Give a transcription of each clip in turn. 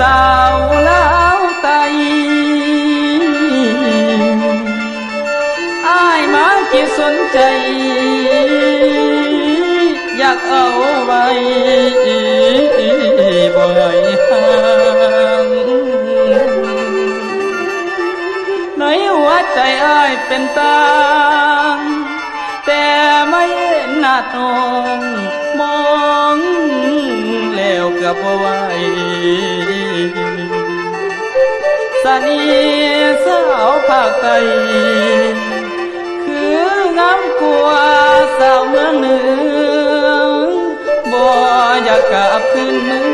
สาวลาวไตอายมาคิดสนใจ อยากเอาไว้บ่อยห่างในหัวใจอายเป็นตางแต่ไม่หน้าตรงมองแล้วกับ่าไว สนีสาวภาคใต้คืองามกว่าสาวเมืองเหนือบ่อยากกลับคืนเมือง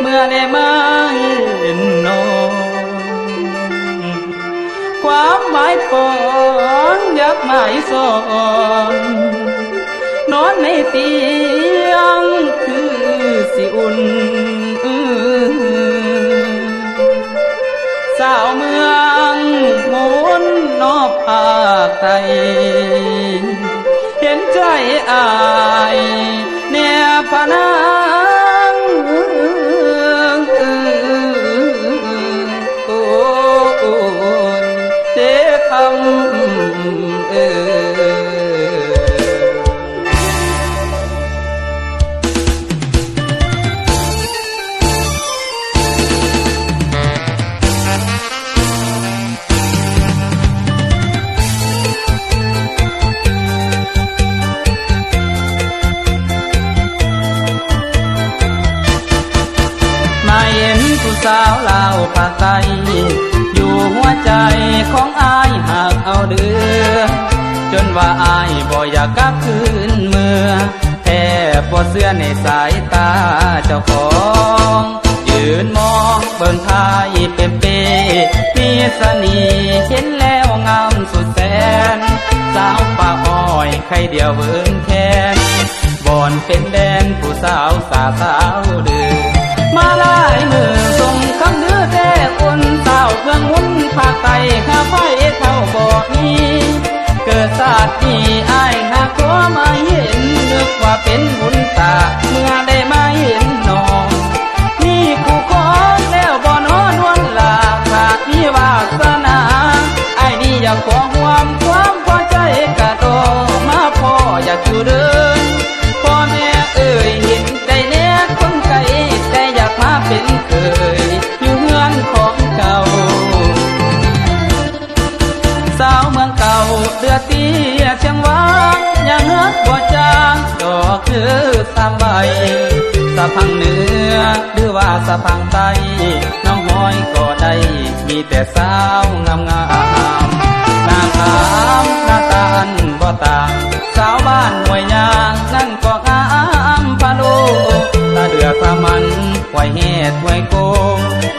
เมื่อได้มาเห็นน้องความหมายปองอยากหมายสอนนอนในเตียงคือสิอุ่น เมืองหมุนนอบภาคไทย เห็นใจอายเนียพนังโอ้ยเด็กคำเออาวลาวภาคใต้อยู่หัวใจของอายหากเอาเดือ จนว่าอายบ่อยากกลับคืนเมื่อแทบบ่เสื้อในสายตาเจ้าของยืนมองเบิ่งทายเป๊ะเปมีเสน่ห์เห็นแล้วงามสุดแสน สาวป่าอ้อยใครเดียวเบิ่งแค้นบอนเป็นแดนผู้สาวสาสาวเดือ ศาสตร์นี้อายหากตัวมาเห็นนึกว่าเป็นบุญตาเมื่อได อกคือสามใบสะพังเหนือหรือว่าสะพังใต้น้องห้อยก็ได้ มีแต่สาวงามงามหน้าขามหน้าตาอันบ่ต่างสาวบ้านห้วยยางนั่นก็งามพะโลตาเดือดตามันไหวเหตุไหวโก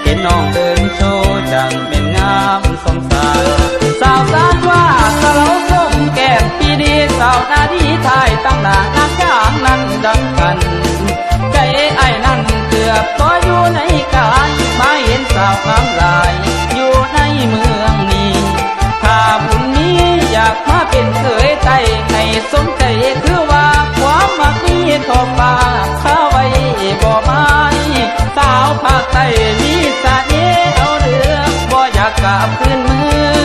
เห็นน้องเดินโช นสาวงามหลายอยู่ในเมืองนี้ ถ้าบุญนี้อยากมาเป็นเคยไตให้สมใจคือว่าความมักนี้ทอฟ้าข้าไว้บ่ไม้สาวภาคใต้มีสาเนเอาเรือบ่อยากกลับคืนเมือง